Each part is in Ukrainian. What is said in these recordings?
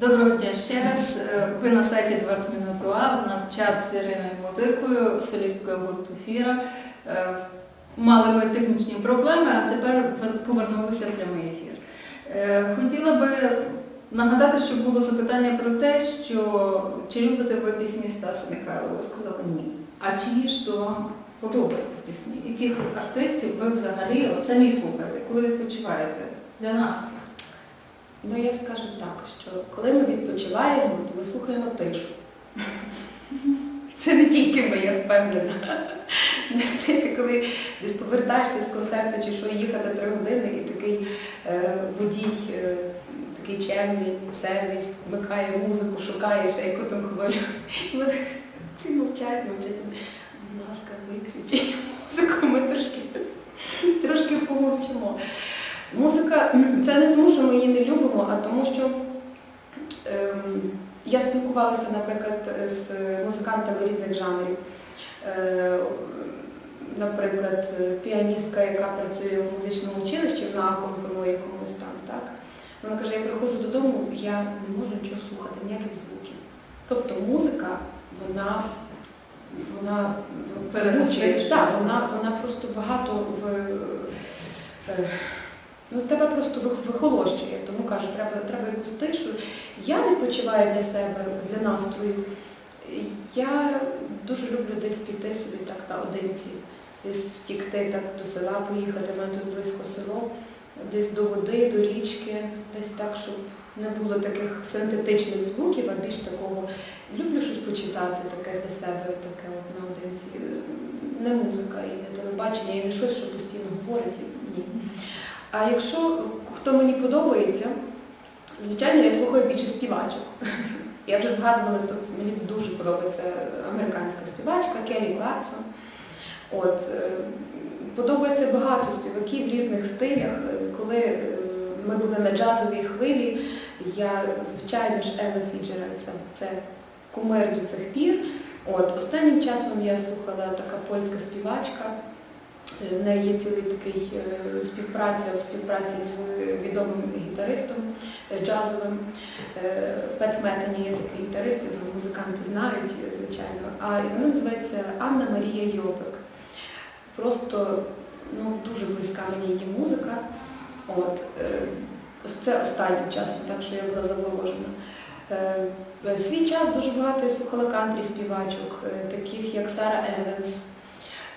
Доброго дня ще раз. Е, Ви на сайті 20 минут УА. У нас чат з Іриною Музикою, солісткою гурту Фіра. Е, Мали ми технічні проблеми, а тепер повернулися в прямий ефір. Е, Хотіла би нагадати, що було запитання про те, що чи любите ви пісні Стаса Михайлова? Ви сказали ні. А чиї ж то вам подобаються пісні? Яких артистів ви взагалі самі слухаєте, коли відпочиваєте для настрою? Ну я скажу так, що коли ми відпочиваємо, то ми слухаємо тишу. Це не тільки ми, я впевнена. Не знаєте, коли десь повертаєшся з концерту чи що їхати три години, і такий е, водій, е, такий чемний, сервіс, вмикає музику, шукаєш, а яку там хвилю. І ми так всі мовчать, мовчать. Будь ласка, виключіть музику, ми трошки, трошки помовчимо. Музика це не тому, що ми її не любимо, а тому, що ем, я спілкувалася, наприклад, з музикантами різних жанрів. Е, наприклад, піаністка, яка працює в музичному училищі, вона акомпонує комусь там, так? Вона каже, я приходжу додому, я не можу нічого слухати, ніяких звуків. Тобто музика, вона, вона Переносить. вона, вона просто багато в. Ну, тебе просто вихолощує, тому кажу, треба, треба якусь тишу. Я відпочиваю для себе, для настрою. Я дуже люблю десь піти собі так наодинці, десь втікти так до села, поїхати, в мене тут близько село, десь до води, до річки, десь так, щоб не було таких синтетичних звуків, а більш такого. Люблю щось почитати таке для себе, таке от наодинці. Не музика і не телебачення, і не щось, що постійно говорить. А якщо хто мені подобається, звичайно, я слухаю більше співачок. Я вже згадувала тут, мені дуже подобається американська співачка Келі Кларксон. От, е, подобається багато співаків в різних стилях. Коли е, ми були на джазовій хвилі, я, звичайно ж, Елла Фіджеральд, це, це кумир до цих пір. От, останнім часом я слухала така польська співачка. В неї є цілий такий е, співпраця в співпраці з відомим гітаристом е, джазовим. Е, Пет Метані є такий гітарист, думаю, музиканти знають, звичайно. А вона називається Анна Марія Йовик. Просто ну, дуже близька мені її музика. От, це останнім часом, так що я була заворожена. В свій час дуже багато я слухала кантрі співачок, таких як Сара Еванс.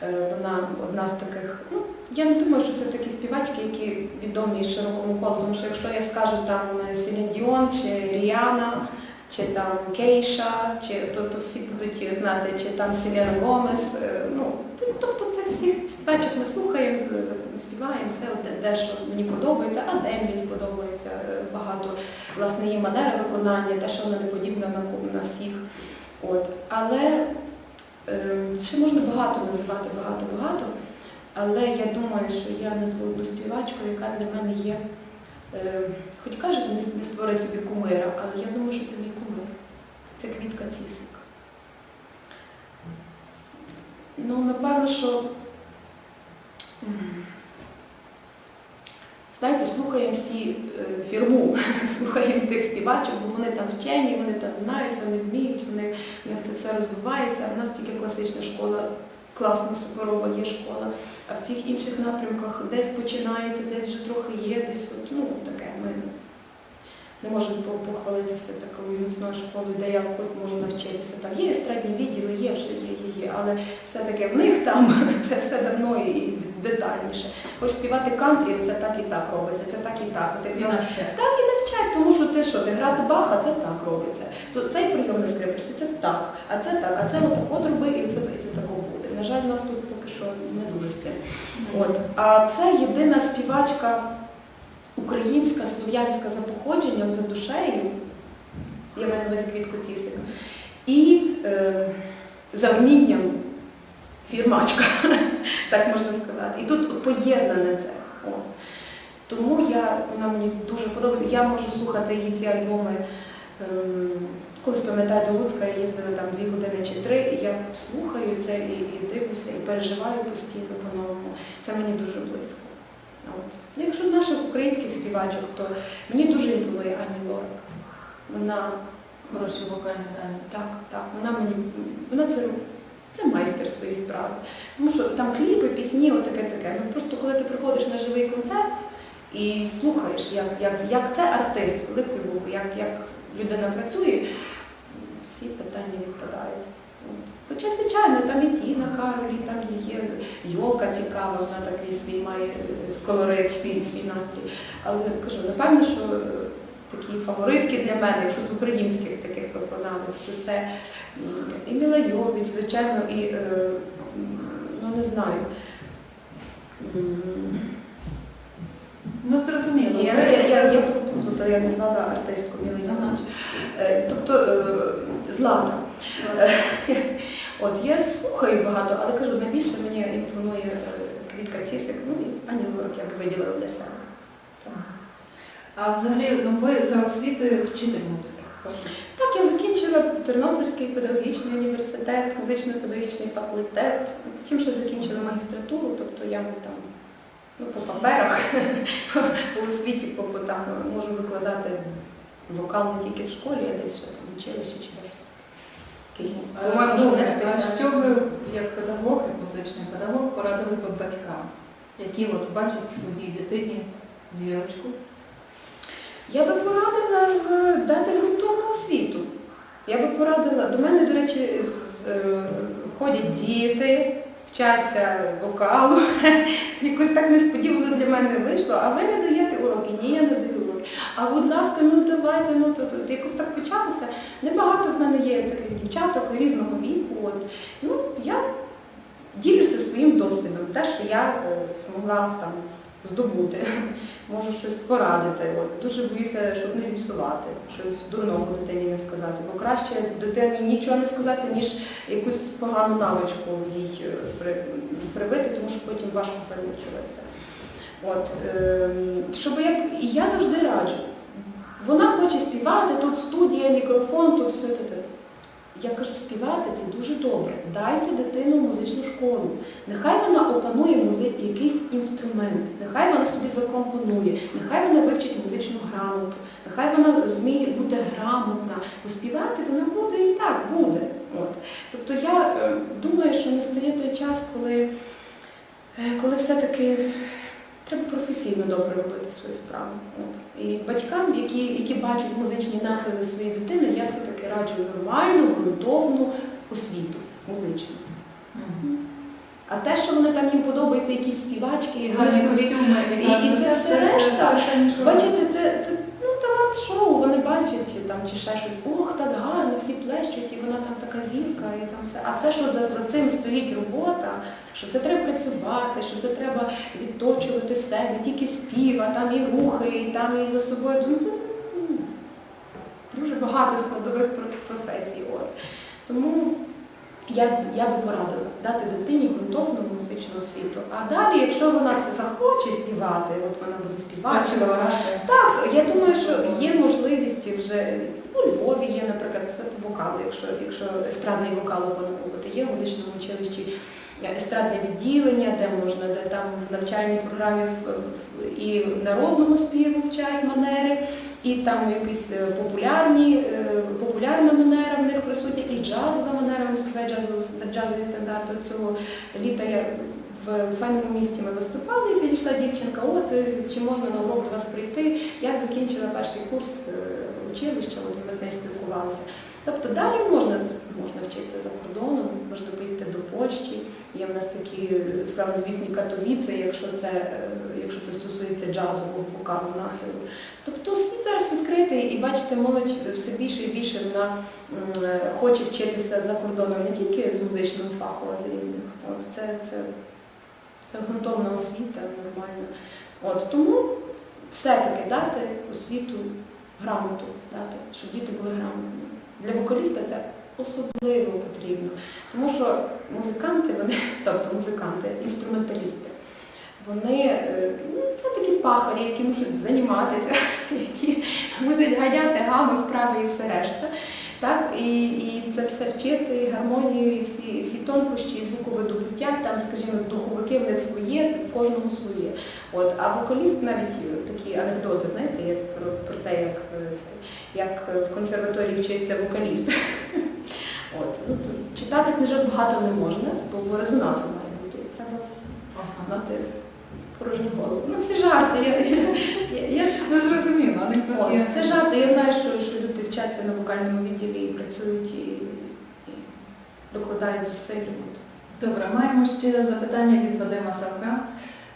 Е, Вона одна з таких. Ну, я не думаю, що це такі співачки, які відомі широкому колу, тому що якщо я скажу там Селін Діон чи Ріана, чи там Кейша, чи то, то всі будуть знати, чи там Селена Гомес. е, Ну, тобто це всіх співачок ми слухаємо, е, співаємо, все от, де що мені подобається, а де мені подобається е, багато власне її манера виконання, те, що вона не подібна на, всіх. От. Але Ще можна багато називати, багато-багато, але я думаю, що я назву одну співачку, яка для мене є, ем, хоч кажуть, не створи собі кумира, але я думаю, що це мій кумир. Це квітка цісик. Ну, напевно, що. Знаєте, слухаємо всі е, фірму, слухаємо тих співачок, бо вони там вчені, вони там знають, вони вміють, вони в них це все розвивається. В нас тільки класична школа, класна, суперова є школа. А в цих інших напрямках десь починається, десь вже трохи є, десь от, ну, таке. Ми не можемо похвалитися такою міцною школою, де я хоч можу навчитися. Там є естрадні відділи, є вже є, є, є, але все-таки в них там це все давно і детальніше. Хоч співати кантрі, це так і так робиться, це так і так. От як нас так і навчать, тому що ти що, ти грати баха, це так робиться. То цей прийом на скрипочці, це так, а це так, а це отак от роби, і це, і це тако буде. На жаль, у нас тут поки що не дуже з цим. От. А це єдина співачка українська, слов'янська за походженням, за душею, я маю на увазі квітку цісик, і е, за вмінням фірмачка, так можна сказати. І тут поєднане це. От. Тому я, вона мені дуже подобається. Я можу слухати її ці альбоми. ем, Колись пам'ятаю до Луцька, я їздила там дві години чи три, і я слухаю це і, і дивлюся, і переживаю постійно по-новому. Це мені дуже близько. От. Якщо з наших українських співачок, то мені дуже імпонує Ані Лорак. Вона Хороші вокальні дані. так, так, вона мені вона це, це майстер своєї справи. Тому що там кліпи, пісні, отаке таке. Ну просто коли ти приходиш на живий концерт і слухаєш, як, як, як це артист з великої букви, як, як людина працює, всі питання відпадають. От. Хоча, звичайно, там і Тіна Каролі, там є Йолка цікава, вона такий свій має е, колорит, свій, свій настрій. Але кажу, напевно, що е, такі фаворитки для мене, якщо з українських таких виконавець, то це і Міла Йович, звичайно, і е, ну не знаю. Ну, зрозуміло. Я, я, я, я, тобто я не знала артистку Міла Йович. Е, Тобто е, Злата. От я слухаю багато, але кажу, найбільше мені імпонує Квітка Цісик, ну і Ані Лорак я б виділила для себе. А взагалі, ну ви за освітою вчитель музики. Так, я закінчила Тернопільський педагогічний університет, музично-педагогічний факультет, потім ще закінчила магістратуру, тобто я там ну, по паперах, по, освіті, по, по там можу викладати вокал не тільки в школі, а десь ще там в училищі чи. По-моєму, не а що ви, як педагог, як музичний педагог, порадили би батькам, які от бачать своїй дитині зірочку? Я би порадила е, дати ґрунтовну освіту. Я би порадила, до мене, до речі, з- е, ходять діти, вчаться вокалу. Якось так несподівано для мене вийшло, а ви не даєте уроки? Ні, я не даю уроки. А будь ласка, ну давайте, ну то, то якось так почалося. Небагато в мене є таких дівчаток різного віку. От. Ну, я ділюся своїм досвідом, те, що я е, змогла там здобути можу щось порадити. От, дуже боюся, щоб не зіпсувати, щось дурного дитині не сказати. Бо краще дитині нічого не сказати, ніж якусь погану навичку їй е, при- привити, тому що потім важко переучуватися. От, ем, щоб я, я завжди раджу. Вона хоче співати, тут студія, мікрофон, тут все тут. Я кажу, співати це дуже добре. Дайте дитину музичну школу. Нехай вона опанує музи... якийсь інструмент, нехай вона собі закомпонує, нехай вона вивчить музичну грамоту, нехай вона зміє бути грамотна, бо співати вона буде і так буде. От. Тобто я е, думаю, що настає той час, коли, е, коли все-таки треба професійно добре робити свою справу. От. І батькам, які, які бачать музичні нахили своєї дитини, я все-таки раджу нормальну, ґрунтовну освіту музичну. А те, що вони там їм подобаються, якісь співачки, Гарні костюми і- і це все решта. Це все. Бачите, це, це ну, талант шоу, вони бачать там чи ще щось, ох, так гарно, всі плещуть, і вона там така зірка, і там все. А це, що за, за цим стоїть робота, що це треба працювати, що це треба відточувати все, не тільки спів, а там і рухи, і там і за собою. Ну, це, дуже багато складових професій. От. Тому я, я би порадила дати дитині ґрунтовну музичну освіту. А далі, якщо вона це захоче співати, от вона буде співати. Так, я думаю, що є можливість вже у Львові є, наприклад, вокалу, якщо, якщо естрадний вокал опановувати, є в музичному училищі естрадне відділення, де можна, де там в навчальній програмі в- в- і народного співу вчать манери, і там якісь е, популярні, е, популярна манера в них присутня, і джазова манера, співають джазові стандарти. Цього літа я в файному місті ми виступали, і підійшла дівчинка, от е, чи можна на урок до вас прийти. Я закінчила перший курс училища, от ми з нею спілкувалися. Тобто далі можна, можна вчитися за кордоном, можна поїхати до Польщі. Є в нас такі славнозвісні катовіці, якщо це, якщо це стосується джазового вокалу нахилу. Тобто відкритий і бачите, молодь все більше і більше вона хоче вчитися за кордоном не тільки з музичного фаху, а з різних. От це, це, це ґрунтовна освіта, нормально. От тому все-таки дати освіту, грамоту дати, щоб діти були грамотні. Для вокаліста це особливо потрібно. Тому що музиканти, вони, тобто музиканти, інструменталісти, вони е, ну, це такі пахарі, які мусять займатися, які мусять ганяти гами вправи і все решта. Так, і, і це все вчити, гармонію, і всі, всі тонкощі, і звуковидобуття, там, скажімо, духовики в них своє, в кожному своє. От, а вокаліст навіть е, такі анекдоти, знаєте, як про, про те, як, е, як в консерваторії вчиться вокаліст. От, ну, то читати книжок багато не можна, бо резонатор має бути. Треба Ага. мати порожню голову. Ну це жарти. Я, я, я, Ну зрозуміло, От, анекдот Я... це жарти. Я знаю, що, що люди вчаться на вокальному відділі і працюють і, і докладають зусиль. Добре, маємо ще запитання від Вадима Савка.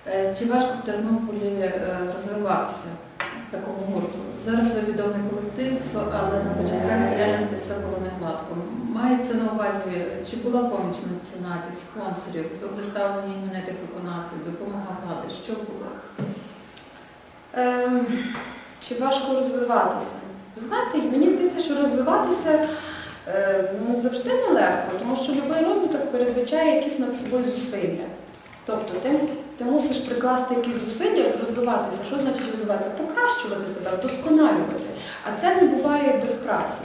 Е, Чи важко в Тернополі е, розвиватися такому гурту? Зараз ви відомий колектив, але на початках діяльності все було не гладко. Мається на увазі, чи була поміч меценатів, спонсорів, добре ставлення іменитих виконавців, допомога влади? Що було? Ем, чи важко розвиватися? Ви знаєте, мені здається, що розвиватися е, ну, завжди нелегко, тому що будь-який розвиток передбачає якісь над собою зусилля. Тобто ти мусиш прикласти якісь зусилля, розвиватися. Що значить розвиватися? Покращувати себе, вдосконалювати. А це не буває без праці.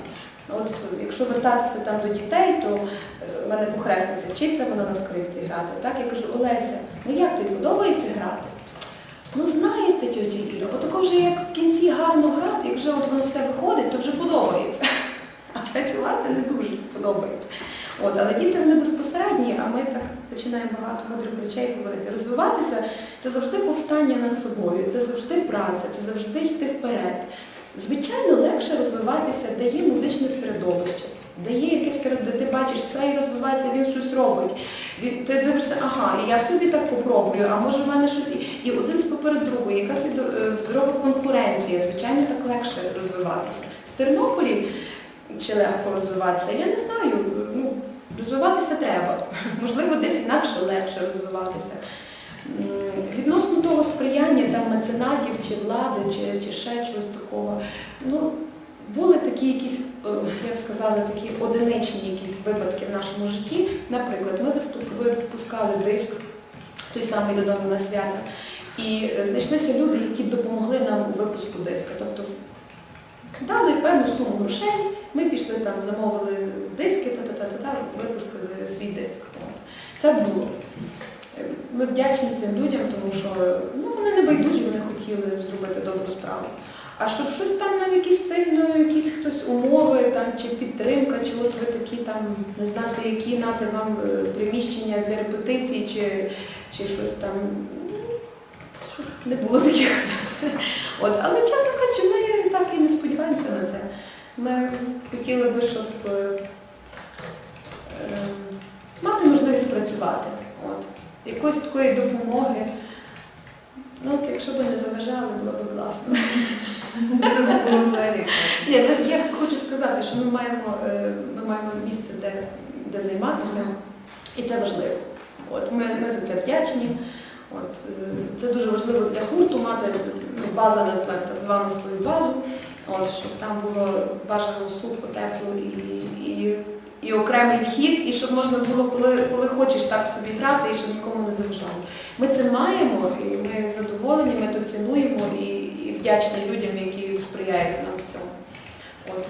От якщо вертатися там до дітей, то е, в мене похресниця вчиться, вона на скрипці грати. Так я кажу, Олеся, ну як тобі подобається грати? Ну знаєте, тьоті Іра, отако вже як в кінці гарно грати, як вже от воно все виходить, то вже подобається. А працювати не дуже подобається. От, але діти вони безпосередні, а ми так починаємо багато мудрих речей говорити. Розвиватися це завжди повстання над собою, це завжди праця, це завжди йти вперед. Звичайно, легше розвиватися, де є музичне середовище, де є якесь середовище, де ти бачиш, цей розвивається, він щось робить. Ти дивишся, ага, і я собі так попробую, а може в мене щось і, один поперед другої, якась е, здорова конкуренція, звичайно, так легше розвиватися. В Тернополі чи легко розвиватися, я не знаю. Розвиватися треба. Можливо, десь інакше легше розвиватися. Відносно того сприяння там меценатів чи влади, чи, чи ще чогось такого. Ну, були такі якісь, е, я б сказала, такі одиничні якісь випадки в нашому житті. Наприклад, ми випускали диск, той самий додому на свята. І е, знайшлися люди, які допомогли нам у випуску диска. Тобто дали певну суму грошей, ми пішли там, замовили диски, та-та-та-та-та, випустили свій диск. Це було. Ми вдячні цим людям, тому що ну, вони не байдужі, вони хотіли зробити добру справу. А щоб щось там нам якісь сильно, якісь хтось умови там, чи підтримка, чи от ви такі там, не знати, які нати вам е, приміщення для репетицій, чи, чи щось там. Щось не було таких. От, але чесно кажучи, ми так і не сподіваємося на це. Ми хотіли би, щоб е, е, мати можливість працювати. От. Якоїсь такої допомоги. Ну, от, якщо б не заважали, було б класно. Це було взагалі. Ні, я хочу сказати, що ми маємо, е, ми маємо місце, де, де займатися, і це важливо. От, ми, ми за це вдячні. От, це дуже важливо для гурту мати ну, називаємо так звану свою базу, от, щоб там було бажано сухо, тепло і, і, і окремий вхід, і щоб можна було, коли, коли хочеш так собі грати, і щоб нікому не заважало. Ми це маємо, і ми задоволені, ми то цінуємо і, і вдячні людям, які сприяють нам в цьому. От.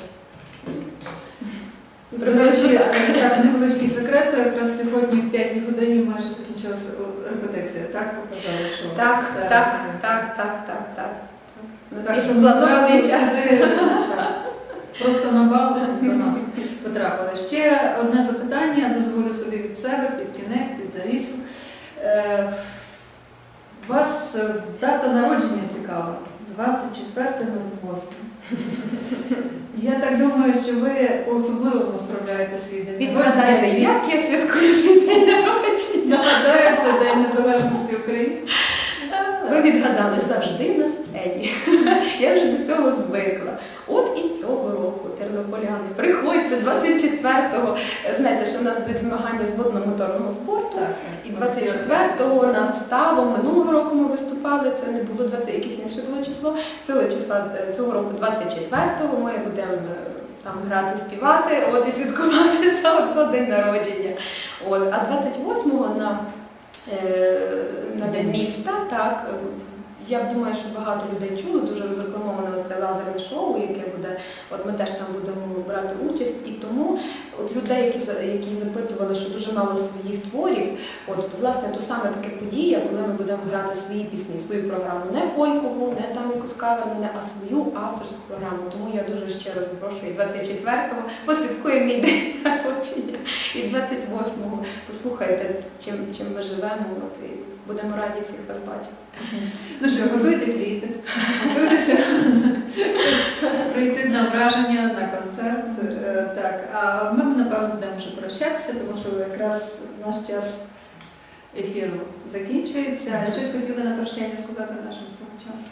Так, невеличкий секрет. Якраз сьогодні в 5 годині майже закінчилася репетиція. Так показали, що Так, так, так, так, так, так. Що ми зразу так, просто на бал до нас потрапили. Ще одне запитання, дозволю собі від себе, під кінець, під завісу. Е, У вас е, дата народження цікава, 24.08. Я так думаю, що ви по-особливому справляєте свій день Відгадайте, як я святкую свій день народження? Нагадаю, це День Незалежності України. Ви відгадали завжди на сцені. Я вже до цього звикла. От і цього року тернополяни, приходьте 24-го. Знаєте, що в нас будуть змагання з водно-моторного спорту. Так, І 24-го над ставом минулого року ми виступали, це не було 20, якесь інше було число. Цього числа е, цього року 24-го ми будемо е, там грати, співати, от і святкувати заодно день народження. От, а 28-го на, е, на день міста, так. Я думаю, що багато людей чуло, дуже розраховано запрограмоване це лазерне шоу, яке буде, от ми теж там будемо брати участь. І тому от людей, які які запитували, що дуже мало своїх творів, от власне то саме таке подія, коли ми будемо грати свої пісні, свою програму, не фолькову, не там якусь каверну, не а свою авторську програму. Тому я дуже щиро запрошую 24-го, посвяткуємо мій день народження, і 28-го послухайте, чим, чим ми живемо. От, і будемо раді всіх вас бачити. Ну що, готуйте квіти, прийти на враження, на концерт. Е, Так, а ми, напевно, будемо вже прощатися, тому що якраз наш час ефіру закінчується. Щось хотіли на прощання сказати нашим слухачам?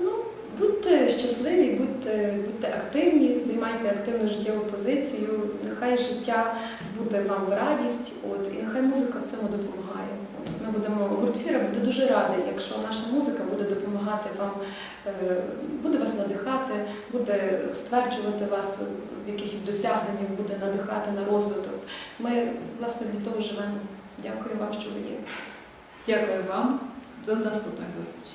Ну, будьте щасливі, будьте, будьте активні, займайте активну життєву позицію. Нехай життя буде вам в радість, от, і нехай музика в цьому допомагає. Будемо, гурт «Фіра» буде дуже радий, якщо наша музика буде допомагати вам, е, буде вас надихати, буде стверджувати вас в якихось досягненнях, буде надихати на розвиток. Ми, власне, для того живемо. Дякую вам, що ви є. Дякую вам. До наступних зустрічей.